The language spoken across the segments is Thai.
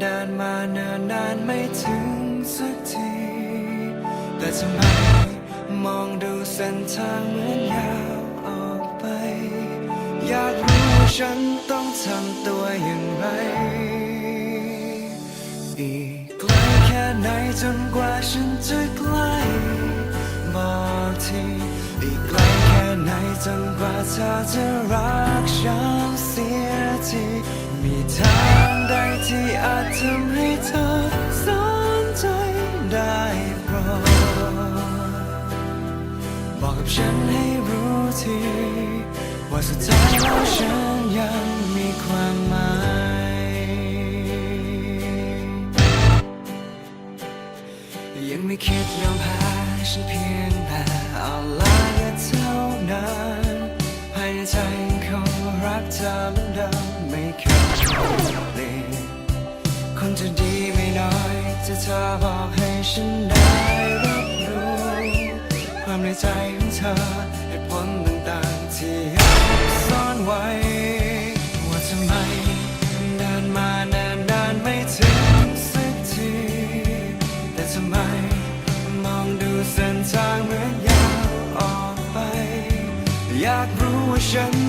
เดินมาเนิ่นนานไม่ถึงสักที แต่ทำไมมองดูเส้นทางเหมือนยาวออกไป อยากรู้ว่าฉันต้องทำตัวอย่างไร อีกไกลแค่ไหนจนกว่าฉันจะใกล้บอกทีอีกไกลแค่ไหนจนกว่าเธอจะรักฉันเสียที ทางใดที่อาจทำให้เธอสนใจได้โปรดบอกกับฉันให้รู้ที ว่าสุดท้ายแล้วฉัน จะดีไม่น้อยจะเธอบอกให้ฉันได้รับรู้ความในใจของเธอเหตุผลต่างๆที่ยซ่อนไว้ ว่าทำไมเดินมานานนานไม่ถึงสักที แต่ทำไมมองดูเส้นทางเหมือนยาวออกไป อยากรู้ว่าฉัน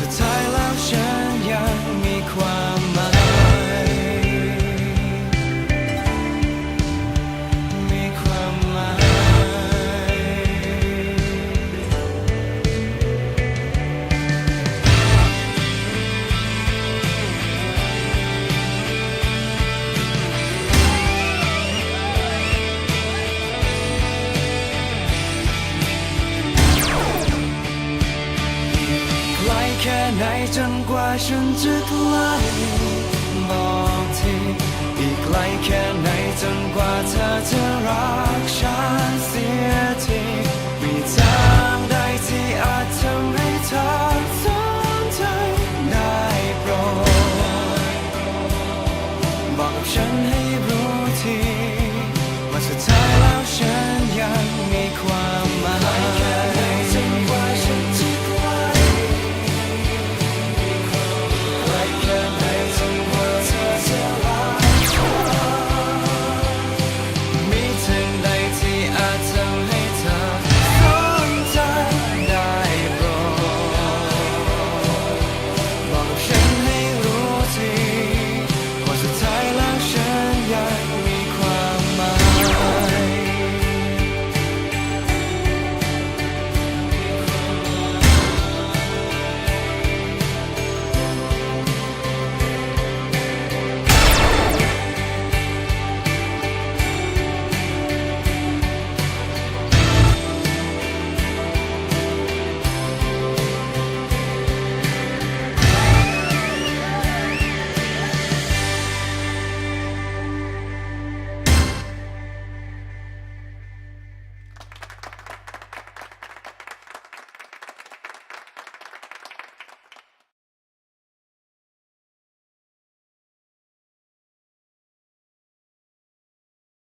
ว่าสุ ไหนจนกว่าฉันจะไกลบอกทีอีกไกลแค่ไหนจนกว่าเธอจะรักฉันเสียทีมีทางใดที่อาจทำให้เธอสนใจได้โปรดบอกกับฉันให้รู้ทีว่าสุดท้าย